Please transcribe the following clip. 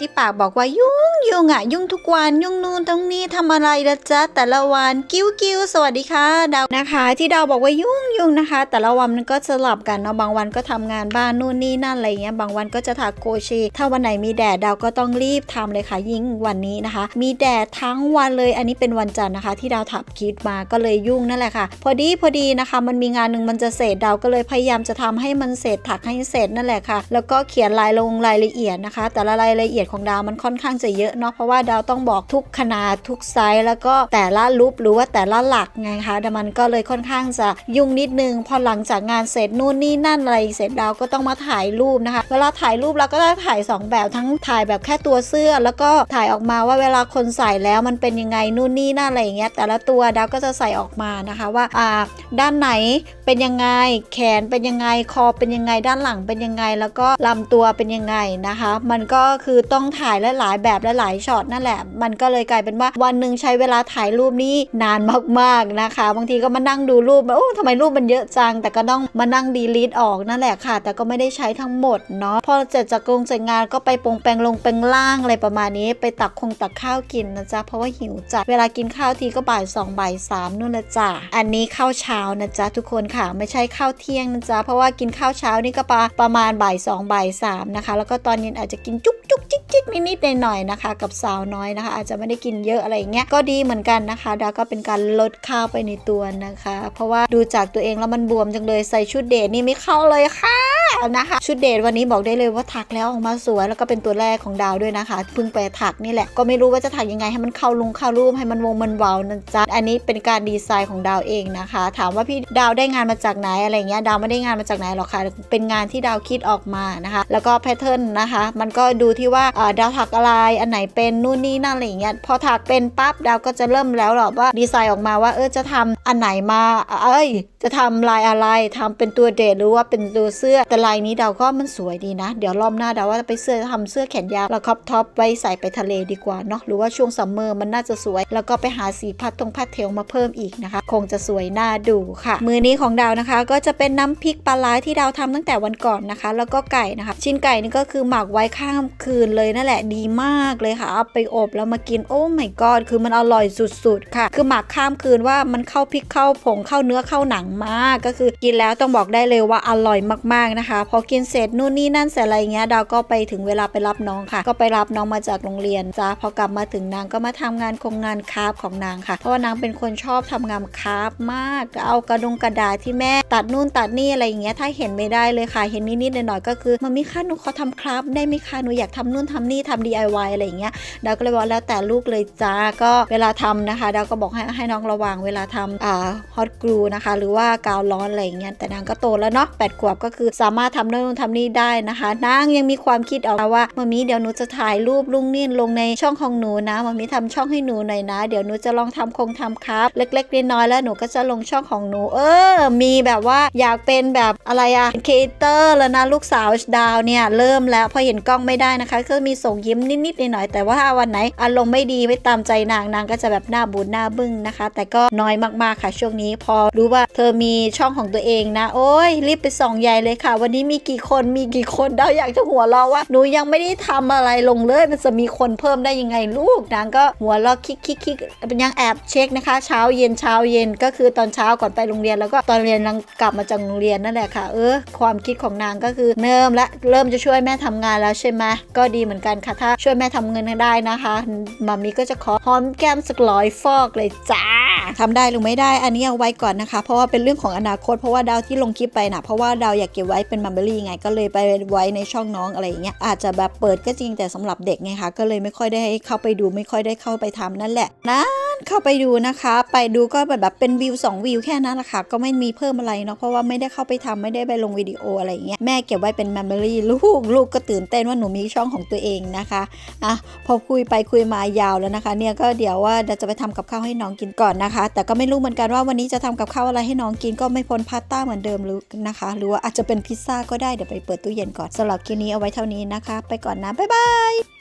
ที่ปากบอกว่ายุ่งยุ่งอะ ยุ่งทุกวันยุ่งนู่นตรงนี้ทำอะไรละจ๊ะแต่ละวันกิ้วกิ้วสวัสดีค่ะดาวนะคะ ที่ดาวบอกว่ายุ่งยุ่งนะคะ แต่ละวันมันก็สลับกันเนาะบางวันก็ทำงานบ้านนู่นนี่นั่นอะไรเงี้ยบางวันก็จะถักโคเชต์ถ้าวันไหนมีแดดดาวก็ต้องรีบทำเลยค่ะยิ่งวันนี้นะคะ มีแดดทั้งวันเลย อันนี้เป็นวันจันทร์นะคะ ที่ดาวถักคิดมาก็เลยยุ่งนั่นแหละค่ะ พอดีพอดีนะคะ มันมีงานหนึ่งมันจะเสร็จดาวก็เลยพยายามจะทำให้มันเสร็จถักให้เสร็จนั่นแหละค่ะ แล้วก็เขียนรายลงรายละเอียดนะคะ แต่ละรายละเอียดของดาวมันค่อนข้างจะเยอะเนาะเพราะว่าดาวต้องบอกทุกขนาดทุกไซส์แล้วก็แต่ละรูปหรือว่าแต่ละหลักไงคะแต่มันก็เลยค่อนข้างจะยุ่งนิดนึง พอหลังจากงานเสร็จนู่นนี่นั่นอะไรเสร็จดาวก็ต้องมาถ่ายรูปนะคะ เวลาถ่ายรูปเราก็ได้ถ่ายสองแบบทั้งถ่ายแบบแค่ตัวเสื้อ แล้วก็ถ่ายออกมาว่าเวลาคนใส่แล้วมันเป็นยังไงนู่นนี่นั่นอะไรอย่างเงี้ยแต่ละตัวดาวก็จะใส่ออกมานะคะว่าอ่าด้านไหนเป็นยังไงแขนเป็นยังไงคอเป็นยังไงด้านหลังเป็นยังไง แล้วก็ลำตัวเป็นยังไงนะคะ มันก็คือต้ององถ่ายหลายๆ แบบและหลายช็อตนั่นแหละ มันก็เลยกลายเป็นว่าวันหนึ่งใช้เวลาถ่ายรูปนี้นานมากๆนะคะ บางทีก็มานั่งดูรูปโอ้ทำไมรูปมันเยอะจัง แต่ก็ต้องมานั่งดีลีทออกนั่นแหละค่ะ แต่ก็ไม่ได้ใช้ทั้งหมดเนาะพอเสร็จจากกงจากงานก็ไปปรงแปรงลงแปรงล่างอะไรประมาณนี้ ไปตักคงตักข้าวกินนะจ๊ะเพราะว่าหิวจัดเวลากินข้าวทีก็บ่ายสองบ่ายสามนู่นนะจ๊ะอันนี้ข้าวเช้านะจ๊ะทุกคนค่ะไม่ใช่ข้าวเที่ยงนะจ๊ะเพราะว่ากินข้าวเช้านี่ก็ประประมาณบ่ายสองบ่ายสามนะคะ แล้วก็ตอนเย็นอาจจะกินจุ๊กจุ๊กจิกจิกนิดๆหน่อยๆนะคะ กับสาวน้อยนะคะ อาจจะไม่ได้กินเยอะอะไรเงี้ยก็ดีเหมือนกันนะคะดาก็เป็นการลดข้าวไปในตัวนะคะ เพราะว่าดูจากตัวเองแล้วมันบวมจังเลยใส่ชุดเดทนี่ไม่เข้าเลยค่ะ นะคะ ชุดเดทวันนี้บอกได้เลยว่าถักแล้วออกมาสวยแล้วก็เป็นตัวแรกของดาวด้วยนะคะเพิ่งไปถักนี่แหละก็ไม่รู้ว่าจะถักยังไงให้มันเข้าลุงเข้ารูปให้มันวงมันเวานะจ๊ะอันนี้เป็นการดีไซน์ของดาวเองนะคะ ถามว่าพี่ดาวได้งานมาจากไหนอะไรเงี้ยดาวไม่ได้งานมาจากไหนหรอกค่ะเป็นงานที่ดาวคิดออกมานะคะ แล้วก็แพทเทิร์นนะคะ มันก็ดูที่ว่าดาวถักอะไรอันไหนเป็นนู่นนี่นั่นอะไรเงี้ยพอถักเป็นปั๊บดาวก็จะเริ่มแล้วหรอว่าดีไซน์ออกมาว่าเออจะทำอันไหนมาเอ้ยจะทำลายอะไรทำเป็นตัวเดทหรือว่าเป็นตัวเสื้อแต่ลายนี้เดาก็มันสวยดีนะ เดี๋ยวรอบหน้าเดาว่าจะไปเสื้อทำเสื้อแขนยาวแล้วครับท็อปไว้ใส่ไปทะเลดีกว่าเนาะหรือว่าช่วงซัมเมอร์มันน่าจะสวย แล้วก็ไปหาสีพัดตรงพัดเทลมาเพิ่มอีกนะคะ คงจะสวยน่าดูค่ะ มือนี้ของดาวนะคะ ก็จะเป็นน้ำพริกปลาร้าที่ดาวทำตั้งแต่วันก่อนนะคะ แล้วก็ไก่นะคะ ชิ้นไก่นี่ก็คือหมักไว้ข้ามคืนเลยนั่นแหละดีมากเลยค่ะเอาไปอบแล้วมากินโอ้ my god คือมันอร่อยสุดๆค่ะ คือหมักข้ามคืนว่ามันเข้าพริกเข้าผงเข้าเนื้อเข้าหนังมาก ก็คือกินแล้วต้องบอกได้เลยว่าอร่อยมากๆนะคะพอกินเสร็จนู่นนี่นั่นเสร็จอะไรเงี้ยดาวก็ไปถึงเวลาไปรับน้องค่ะ ก็ไปรับน้องมาจากโรงเรียนจ้าพอกลับมาถึงนางก็มาทำงานโครงงานคราฟของนางค่ะ เพราะว่านางเป็นคนชอบทำงานคราฟมากเอากระดงกระดาษที่แม่ ตัดนู่นตัดนี่อะไรอย่างเงี้ยถ้าเห็นไม่ได้เลยค่ะ เห็นนิดๆหน่อยๆก็คือมันมีค่าหนูขอทำคราฟได้ไหมคะหนูอยากทำนู่นทำนี่ทำ DIY อะไรอย่างเงี้ยดาวก็เลยบอกแล้วแต่ลูกเลยจ้าก็เวลาทำนะคะดาวก็บอกให้ให้น้องระวังเวลาทำอ่าฮอตกรูนะคะ หรือว่ากาวร้อนอะไรอย่างเงี้ยแต่นางก็โตแล้วเนาะแปดขวบก็คือสามารถทำนู่นทำนี่ได้นะคะนางยังมีความคิดออกมาว่ามามีเดี๋ยวหนูจะถ่ายรูปลุงนิ่นลงในช่องของหนูนะมามีทำช่องให้หนูหน่อยนะ เดี๋ยวหนูจะลองทำคงทำครับ เล็กๆน้อยๆแล้วหนูก็จะลงช่องของหนู เออ มีแบบว่าอยากเป็นแบบอะไรอะครีเอเตอร์แล้วนะลูกสาวดาวเนี่ยเริ่มแล้วพอเห็นกล้องไม่ได้นะคะ ก็มีส่งยิ้มนิดๆหน่อยๆแต่ว่าถ้าวันไหนอารมณ์ไม่ดีไม่ตามใจนางนางก็จะแบบหน้าบูดหน้าบึ้งนะคะ แต่ก็น้อยมากๆค่ะช่วงนี้พอรู้ว่าเธอมีช่องของตัวเองนะ โอ้ยรีบไปส่องใหญ่เลยค่ะวันนี้มีกี่คนมีกี่คนดาวอยากจะหัวเราะว่าหนูยังไม่ได้ทำอะไรลงเลย มันจะมีคนเพิ่มได้ยังไงลูกนางก็หัวเราะคิกคิกคิกเป็นยังแอบเช็คนะคะ เช้าเย็นเช้าเย็นก็คือตอนเช้าก่อนไปโรงเรียนแล้วก็ตอนเรียนนางกลับมาจากโรงเรียนนั่นแหละค่ะเออความคิดของนางก็คือเริ่มและเริ่มจะช่วยแม่ทำงานแล้วใช่ไหมก็ดีเหมือนกันค่ะถ้าช่วยแม่ทำเงินได้นะคะมามีก็จะขอหอมแก้มสักร้อยฟอกเลยจ้า ทำได้หรือไม่ได้อันนี้เอาไว้ก่อนนะคะ เพราะว่าเป็นเรื่องของอนาคตเพราะว่าดาวที่ลงคลิปไปนะเพราะว่าดาวอยากเก็บไว้เป็นมัมเบอรี่ไงก็เลยไปไว้ในช่องน้องอะไรอย่างเงี้ยอาจจะแบบเปิดก็จริงแต่สำหรับเด็กไงคะก็เลยไม่ค่อยได้เข้าไปดูไม่ค่อยได้เข้าไปทำนั่นแหละนะ เข้าไปดูนะคะ ไปดูก็แบบเป็นวิว2วิวแค่นั้นแหละค่ะ ก็ไม่มีเพิ่มอะไรเนาะเพราะว่าไม่ได้เข้าไปทำไม่ได้ไปลงวิดีโออะไรอย่างเงี้ยแม่เก็บไว้เป็น memory ลูกลูกก็ตื่นเต้นว่าหนูมีช่องของตัวเองนะคะอะพอคุยไปคุยมายาวแล้วนะคะ เนี่ยก็เดี๋ยวว่าจะไปทำกับข้าวให้น้องกินก่อนนะคะ แต่ก็ไม่รู้เหมือนกันว่าวันนี้จะทำกับข้าวอะไรให้น้องกินก็ไม่พ้นพาสต้าเหมือนเดิมหรือนะคะ หรือว่าอาจจะเป็นพิซซ่าก็ได้เดี๋ยวไปเปิดตู้เย็นก่อนสำหรับคลิปนี้เอาไว้เท่านี้นะคะ ไปก่อนนะบ๊ายบาย